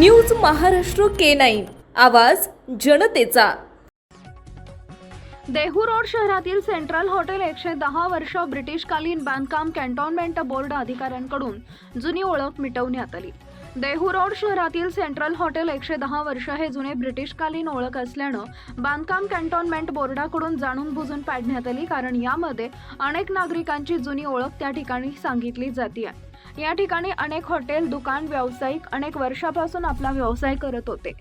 News Maharashtra के nine. आवाज जनतेचा. Dehu road शहरातील सेंट्रल हॉटेल एकशे दहा वर्ष ब्रिटिशकालीन बांधकाम कॅन्टॉनमेंट बोर्ड अधिकाऱ्यांकडून जुनी ओळख मिटवण्यात आली. देहू रोड शहरातील सेंट्रल हॉटेल एकशे दहा वर्ष हे जुने ब्रिटिशकालीन ओळख असल्यानं बांधकाम कॅन्टॉनमेंट बोर्डाकडून जाणून बुजून पाडण्यात आली कारण यामध्ये अनेक नागरिकांची जुनी ओळख त्या ठिकाणी सांगितली जाते आहे या ठिकाणी अनेक हॉटेल दुकान व्यावसायिक अनेक वर्षापासून आपला व्यवसाय करत होते.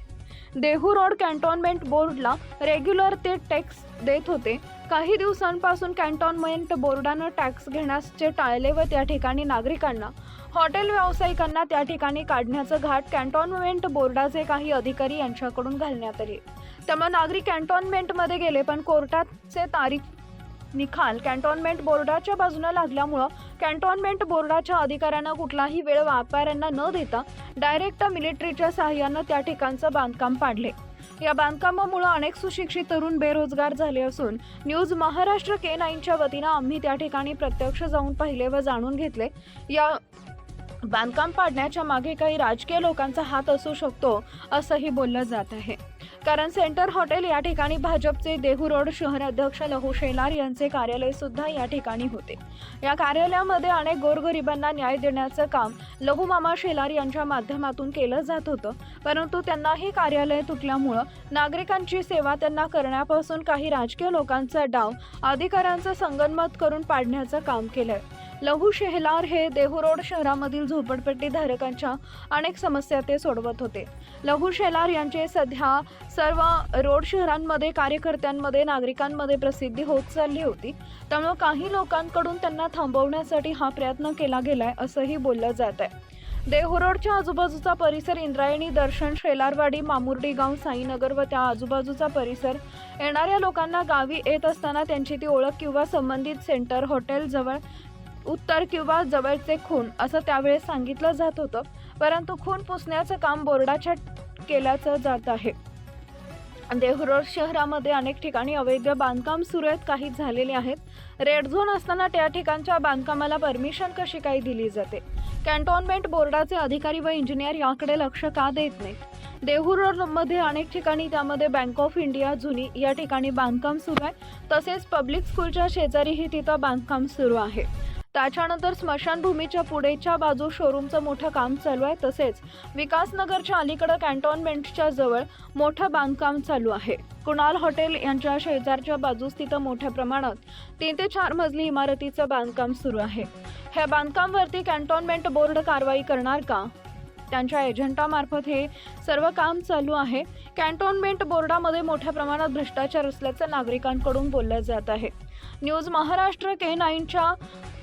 देहू रोड कॅन्टोन्मेंट बोर्डला रेग्युलर ते टॅक्स देत होते. काही दिवसांपासून कॅन्टोन्मेंट बोर्डानं टॅक्स घेण्याचे टाळले व त्या ठिकाणी नागरिकांना हॉटेल व्यावसायिकांना त्या ठिकाणी काढण्याचं घाट कॅन्टोन्मेंट बोर्डाचे काही अधिकारी यांच्याकडून घालण्यात आले. त्यामुळे नागरिक कॅन्टोन्मेंटमध्ये गेले पण कोर्टाचे तारीख निकाल कॅन्टोन्मेंट बोर्डाच्या बाजूला लागल्यामुळं कॅन्टोन्मेंट बोर्डाच्या अधिकाऱ्यांना कुठलाही वेळ व्यापाऱ्यांना न देता डायरेक्ट मिलिटरीच्या सहाय्यानं त्या ठिकाणचं बांधकाम पाडले. या बांधकामामुळे अनेक सुशिक्षित तरुण बेरोजगार झाले असून न्यूज महाराष्ट्र के नाईनच्या वतीनं आम्ही त्या ठिकाणी प्रत्यक्ष जाऊन पाहिले व जाणून घेतले. या बांधकाम पाडण्याच्या मागे काही राजकीय लोकांचा हात असू शकतो असंही बोललं जात आहे. कारण सेंटर हॉटेल या ठिकाणी भाजपचे देहू रोड शहर अध्यक्ष लहू शेलार यांचे कार्यालय सुद्धा या ठिकाणी होते. या कार्यालयामध्ये अनेक गोरगरिबांना न्याय देण्याचं काम लहू मामा शेलार यांच्या माध्यमातून केलं जात होतं. परंतु त्यांना हे कार्यालय तुटल्यामुळं नागरिकांची सेवा त्यांना करण्यापासून काही राजकीय लोकांचा डाव अधिकाऱ्यांचं संगनमत करून पाडण्याचं काम केलंय. लहू शेहलार हे देहूरोड शहरामधील झोपडपट्टी धारकांच्या अनेक समस्या ते सोडवत होते. लहू शेलार यांचे सध्या सर्व रोड शहरांमध्ये कार्यकर्त्यांमध्ये नागरिकांमध्ये प्रसिद्धी होत चालली होती. त्यामुळे काही लोकांकडून त्यांना थांबवण्यासाठी हा प्रयत्न केला गेलाय असंही बोललं जात आहे देहरोडच्या आजूबाजूचा परिसर इंद्रायणी दर्शन शेलारवाडी मामुर्डी गाव साईनगर व त्या आजूबाजूचा परिसर येणाऱ्या लोकांना गावी येत असताना त्यांची ती ओळख किंवा संबंधित सेंटर हॉटेलजवळ उत्तर किंवा जवळचे खून असं त्यावेळेस सांगितलं जात होतं परंतु खून पुसण्याचं काम बोर्डाच्या केल्याचं जात आहे. देहरोड शहरामध्ये अनेक ठिकाणी अवैध बांधकाम सुरू आहेत काही झालेले आहेत. रेड झोन असताना त्या ठिकाणच्या बांधकामाला परमिशन कशी काही दिली जाते? कॅन्टोन्मेंट बोर्डाचे अधिकारी व इंजिनियर याकडे लक्ष का देत नाहीत देहू रोडमध्ये अनेक ठिकाणी त्यामध्ये बँक ऑफ इंडिया जुनी या ठिकाणी बांधकाम सुरू आहे. तसेच पब्लिक स्कूलच्या शेजारीही तिथं बांधकाम सुरू आहे. त्याच्यानंतर स्मशानभूमीच्या पुढेच्या बाजू शोरूमचं मोठं काम चालू आहे. तसेच विकासनगरच्या अलीकडं कॅन्टोनमेंटच्या जवळ मोठं बांधकाम चालू आहे. कुणाल हॉटेल यांच्या शेजारच्या बाजूस तिथं मोठ्या प्रमाणात तीन ते चार मजली इमारतीचं बांधकाम सुरू आहे. ह्या बांधकामवरती कॅन्टॉनमेंट बोर्ड कारवाई करणार का? त्यांच्या एजंटामार्फत हे सर्व काम चालू आहे. कॅन्टोन्मेंट बोर्डामध्ये मोठ्या प्रमाणात भ्रष्टाचार असल्याचं नागरिकांकडून बोललं जात आहे. न्यूज महाराष्ट्र के नाईनच्या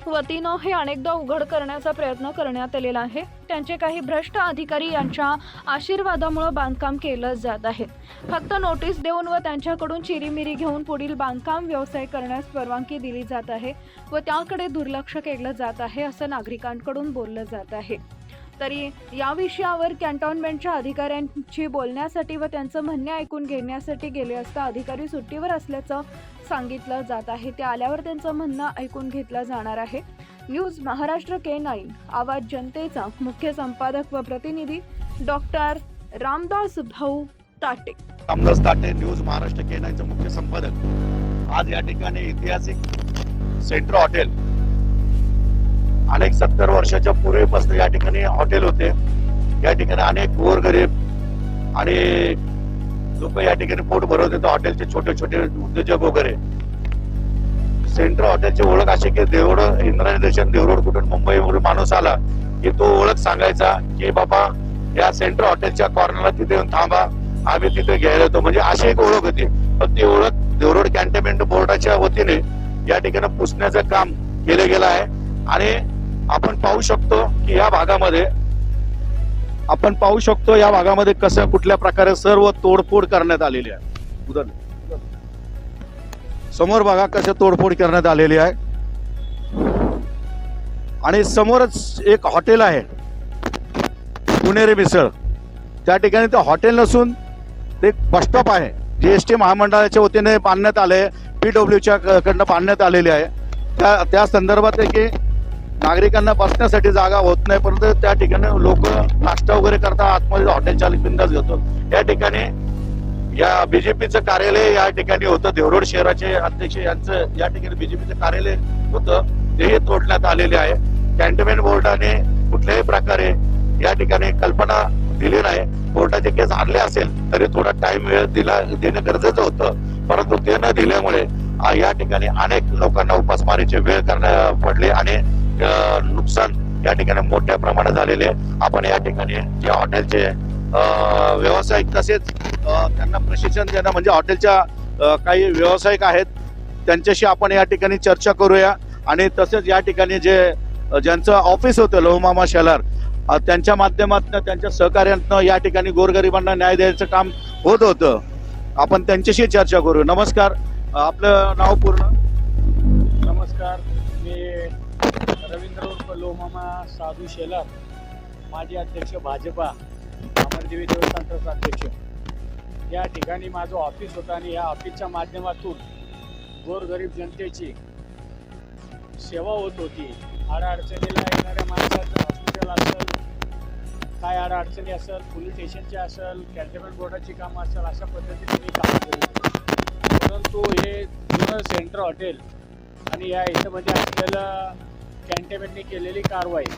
वतीनं हे अनेकदा उघड करण्याचा प्रयत्न करण्यात आलेला आहे. त्यांचे काही भ्रष्ट अधिकारी यांच्या आशीर्वादामुळे बांधकाम केलं जात आहे. फक्त नोटीस देऊन व त्यांच्याकडून चिरीमिरी घेऊन पुढील बांधकाम व्यवसाय करण्यास परवानगी दिली जात आहे व त्याकडे दुर्लक्ष केलं जात आहे असं नागरिकांकडून बोललं जात आहे. तरी या विषयावर कॅन्टोन्मेंटच्या अधिकाऱ्यांशी बोलण्यासाठी व त्यांचं म्हणणे ऐकून घेण्यासाठी गेले असता अधिकारी सुट्टीवर असल्याचं सांगितलं जात आहे. ते आल्यावर त्यांचं म्हणणं ऐकून घेतलं जाणार आहे. न्यूज महाराष्ट्र के नाईन आवाज जनतेचा मुख्य संपादक व प्रतिनिधी डॉक्टर रामदास भाऊ ताटे. रामदास ताटे न्यूज महाराष्ट्र केनायचे मुख्य संपादक. आज या ठिकाणी ऐतिहासिक सेंट्रो हॉटेल अनेक सत्तर वर्षाच्या पूर्वीपासून या ठिकाणी हॉटेल होते. या ठिकाणी अनेक गोरगरीब आणि लोक या ठिकाणी पोट भरवत होते. हॉटेलचे छोटे छोटे उद्योजक वगैरे. सेंट्रल हॉटेलची ओळख अशी की देवड इंद्रायणी दर्शन देवरोड कुठून मुंबई वगैरे माणूस आला की तो ओळख सांगायचा की बाबा या सेंट्रल हॉटेलच्या कॉर्नरला तिथे येऊन थांबा. आम्ही तिथे घ्यायला होतो. म्हणजे अशी एक ओळख होती. पण ती ओळख देवरोड कॅन्टोन्मेंट बोर्डाच्या वतीने या ठिकाणी पुसण्याचं काम केलं गेलं आहे. आणि आपण पाहू शकतो की या भागामध्ये आपण पाहू शकतो या भागामध्ये कसं कुठल्या प्रकारे सर्व तोडफोड करण्यात आलेली आहे. उदर. समोर बघा कसे तोडफोड करण्यात आलेली आहे. आणि समोरच एक हॉटेल आहे. पुणेरी मिसळ. त्या ठिकाणी ते हॉटेल नसून ते बसस्टॉप आहे. जी एस टी महामंडळाच्या वतीने बांधण्यात आले पी डब्ल्यूच्या कडनं बांधण्यात आलेले आहे. त्या त्या संदर्भात की नागरिकांना बसण्यासाठी जागा होत नाही परंतु त्या ठिकाणी लोक नाश्ता वगैरे करता आतमध्ये हॉटेल चालक बिंदास घेतो. या ठिकाणी या बीजेपीचं कार्यालय या ठिकाणी होतं देवरोड शहराचे अध्यक्ष यांचं या ठिकाणी बीजेपीचं कार्यालय होतं तेही तोडण्यात आलेले आहे. कॅन्टोन्मेंट बोर्डाने कुठल्याही प्रकारे या ठिकाणी कल्पना दिली नाही. कोर्टाचे केस आणले असेल तरी थोडा टाइम वेळ दिला देणं गरजेचं होतं. परंतु ते न दिल्यामुळे या ठिकाणी अनेक लोकांना उपासमारीचे वेळ करण्या पडले आणि नुकसान या ठिकाणी मोठ्या प्रमाणात झालेले आहे. आपण या ठिकाणी जे हॉटेलचे व्यावसायिक तसेच त्यांना प्रशिक्षण देणं म्हणजे हॉटेलच्या काही व्यावसायिक आहेत त्यांच्याशी आपण या ठिकाणी चर्चा करूया. आणि तसेच या ठिकाणी जे ज्यांचं ऑफिस होतं लोहमामा शेलार त्यांच्या माध्यमातून त्यांच्या सहकार्यातनं या ठिकाणी गोरगरिबांना न्याय द्यायचं काम होत होतं. आपण त्यांच्याशी चर्चा करू नमस्कार. आपलं नाव पूर्ण? लोमामा साधू शेलार माजी अध्यक्ष भाजपा अमरदेवी देवस्थान ट्रस्ट अध्यक्ष. या ठिकाणी माझं ऑफिस होतं आणि या ऑफिसच्या माध्यमातून गोरगरीब जनतेची सेवा होत होती. अडचणीला येणाऱ्या माणसाचं हॉस्पिटल असेल काय अडचणी असेल पोलीस स्टेशनची असेल कॅन्टोन्मेंट बोर्डाची कामं असेल अशा पद्धतीने मी काम करत परंतु हे जुनं सेंटर हॉटेल आणि या याच्यामध्ये म्हणजे असलेलं कॅन्टेमेंटने केलेली कारवाई.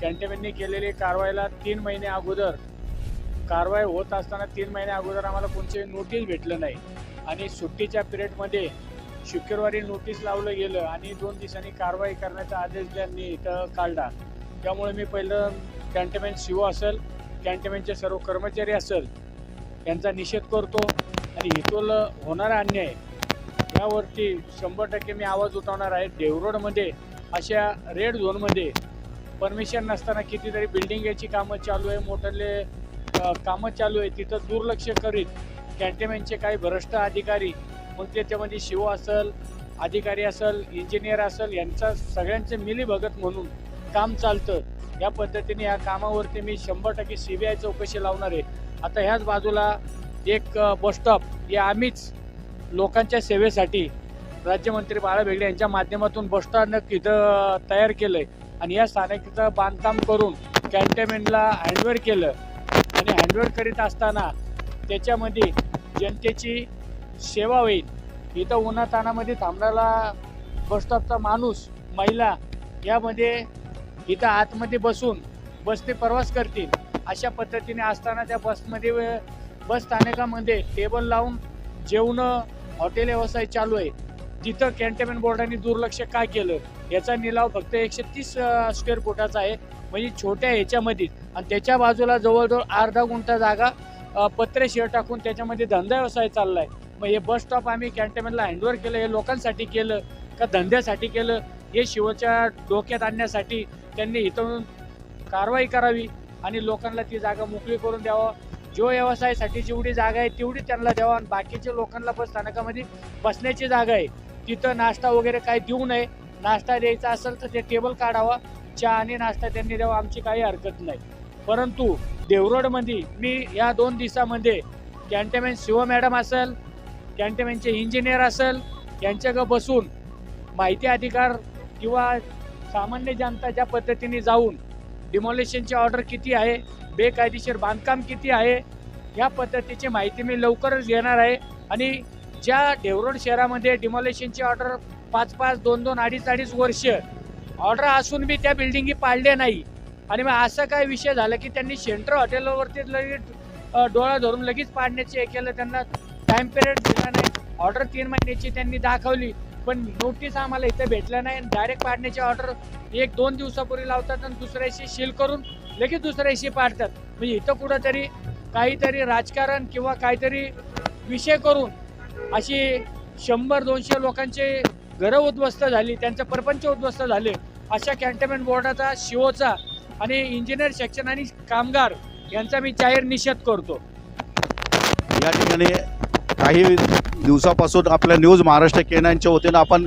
कॅन्टेमेंटने केलेली कारवाईला तीन महिने अगोदर कारवाई होत असताना तीन महिने अगोदर आम्हाला कोणते नोटीस भेटलं नाही. आणि सुट्टीच्या पिरियडमध्ये शुक्रवारी नोटीस लावलं गेलं आणि दोन दिवसांनी कारवाई करण्याचा आदेश त्यांनी इथं काढला त्यामुळे मी पहिलं कॅन्टेमेंट सी असेल कॅन्टेमेंटचे सर्व कर्मचारी असेल यांचा निषेध करतो. आणि हितोल होणारा अन्याय यावरती शंभर टक्के मी आवाज उठवणार आहे. देवरोडमध्ये अशा रेड झोनमध्ये परमिशन नसताना कितीतरी बिल्डिंग याची कामं चालू आहे. मोठले कामं चालू आहे. तिथं दुर्लक्ष करीत कॅन्टेमेंटचे काही भ्रष्ट अधिकारी मग त्याच्यामध्ये शिव असेल अधिकारी असेल इंजिनियर असेल यांचा सगळ्यांचे मिलीभगत म्हणून काम चालतं. या पद्धतीने या कामावरती मी शंभर टक्के सी बी आय चौकशी लावणार आहे. आता ह्याच बाजूला एक बसस्टॉप हे आम्हीच लोकांच्या सेवेसाठी राज्यमंत्री बाळा बेगडे यांच्या माध्यमातून बसस्टॉप इथं तयार केलं आहे आणि या स्थानकाचं बांधकाम करून कॅन्टेनमेंटला हँडवर केलं. आणि हँडवर करीत असताना त्याच्यामध्ये जनतेची सेवा होईल. इथं उन्हातानामध्ये थांबणारा बसस्टॉपचा माणूस महिला यामध्ये इथं आतमध्ये बसून बसने प्रवास करतील. अशा पद्धतीने असताना त्या बसमध्ये बस स्थानकामध्ये टेबल लावून जेवणं हॉटेल व्यवसाय चालू आहे. तिथं कॅन्टोन्मेंट बोर्डाने दुर्लक्ष का केलं याचा निलाव फक्त एकशे तीस स्क्वेअर फुटाचा आहे. म्हणजे छोट्या ह्याच्यामध्ये. आणि त्याच्या बाजूला जवळजवळ अर्धा गुंठा जागा पत्रे शेअर टाकून त्याच्यामध्ये धंदा व्यवसाय चाललाय. मग हे बस स्टॉप आम्ही कॅन्टोन्मेंटला हँडओव्हर केलं हे लोकांसाठी केलं का धंद्यासाठी केलं हे शिवच्या डोक्यात आणण्यासाठी त्यांनी इथून कारवाई करावी आणि लोकांना ती जागा मोकळी करून द्यावं. जो व्यवसायासाठी जेवढी जागा आहे तेवढी त्यांना द्यावा. आणि बाकीच्या लोकांना बस स्थानकामध्ये बसण्याची जागा आहे. तिथं नाश्ता वगैरे काही देऊ नये. नाश्ता द्यायचा असेल तर ते टेबल काढावा. चहा आणि नाश्ता त्यांनी द्यावा आमची काही हरकत नाही. परंतु देवरोडमध्ये मी या दोन दिवसामध्ये कॅन्टोन्मेंट शिव मॅडम असेल कॅन्टोन्मेंटचे इंजिनियर असेल यांच्याकडं बसून माहिती अधिकार किंवा सामान्य जनता ज्या पद्धतीने जाऊन डिमॉलिशनची ऑर्डर किती आहे बेकायदेशीर बांधकाम किती आहे या पद्धतीची माहिती मी लवकरच घेणार आहे. आणि ज्या देवरोड शहरामध्ये डिमॉलिशनची ऑर्डर पाच पाच दोन दोन अडीच अडीच वर्ष ऑर्डर असून बी त्या बिल्डिंगी पाडल्या नाही. आणि मग असं काय विषय झाला की त्यांनी सेंट्रल हॉटेलवरती लगेच डोळा धरून लगेच पाडण्याचे हे केलं. त्यांना टाइम पिरियड दिला नाही. ऑर्डर तीन महिन्याची त्यांनी दाखवली. पण नोटीस आम्हाला इथं भेटलं नाही डायरेक्ट पाडण्याची ऑर्डर एक दोन दिवसापूर्वी लावतात आणि दुसऱ्याशी शील सील करून लगेच दुसऱ्याशी पाडतात. म्हणजे इथं कुठंतरी काहीतरी राजकारण किंवा काहीतरी विषय करून अशी शंभर दोनशे लोकांचे घरं उद्ध्वस्त झाली त्यांचं प्रपंच उद्ध्वस्त झाले. अशा कॅन्टोन्मेंट बोर्डाचा शिओचा आणि इंजिनियर सेक्शन आणि कामगार यांचा मी जाहीर निषेध करतो. या ठिकाणी काही दिवसापासून आपल्या न्यूज महाराष्ट्र केनांच्या वतीनं आपण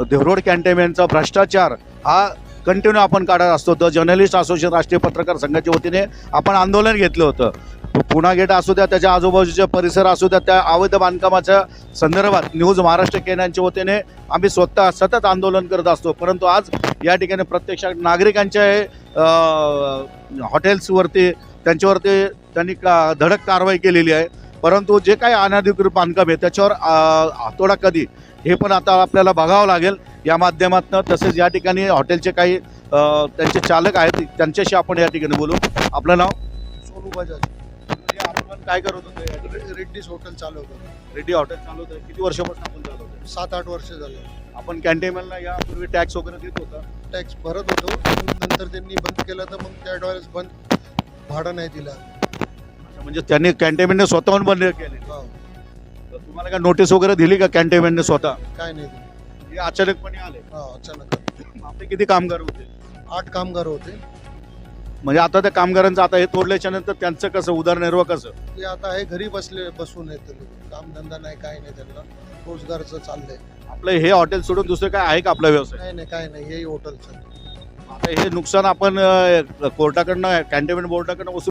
देवरोड कॅन्टोन्मेंटचा भ्रष्टाचार हा कंटिन्यू आपण काढत असतो. तर जर्नलिस्ट असोसिएशन राष्ट्रीय पत्रकार संघाच्या वतीने आपण आंदोलन घेतलं होतं. पुणा गेट असू द्या त्याच्या आजूबाजूचे परिसर असू द्या त्या अवैध बांधकामाच्या संदर्भात न्यूज महाराष्ट्र केंद्रांच्या वतीने आम्ही स्वतः सतत आंदोलन करत असतो. परंतु आज या ठिकाणी प्रत्यक्षात नागरिकांच्या हॉटेल्सवरती त्यांच्यावरती त्यांनी का धडक कारवाई केलेली आहे. परंतु जे काही अनाधिकृत बांधकाम आहे त्याच्यावर अ, हातोडा कधी हे पण आता आपल्याला बघावं लागेल. या माध्यमातून तसेच या ठिकाणी हॉटेलचे काही त्यांचे चालक आहेत त्यांच्याशी आपण या ठिकाणी बोलू. आपलं नाव? सोनू बजाज. आपण काय करत होतो रेड्डीज हॉटेल चालवतो रेड्डी हॉटेल चालवत आहे किती वर्षापासून आपण चालवतो सात आठ वर्ष झाले. आपण कॅन्टेनमेंटला यापूर्वी टॅक्स वगैरे देत होता. टॅक्स भरत होतो. नंतर त्यांनी बंद केलं तर मग त्या वेळेस बंद भाडं नाही दिलं. म्हणजे त्यांनी कॅन्टेनमेंटने स्वतःहून बंद केले. हो. तर तुम्हाला काय नोटीस वगैरे दिली का कॅन्टेनमेंटने स्वतः? काय नाही हे अचानकपणे आले. हा अचानक आपले किती कामगार होते? आठ कामगार होते. म्हणजे आता त्या कामगारांचं आता हे तोडल्याच्या नंतर त्यांचं कसं उदरनिर्वाह कसं? ते आता आहे घरी बसले बसून आहेत ते लोक. कामधंदा नाही काय नाही त्यांना. रोजगारचं चाललंय. आपलं हे हॉटेल सोडून दुसरं काय आहे का आपला व्यवसाय? नाही नाही काय नाही. हेही हॉटेलचं. आता हे नुकसान आपण अं, कोर्टाकडनं कॅन्टेनमेंट बोर्डाकडनं वसूल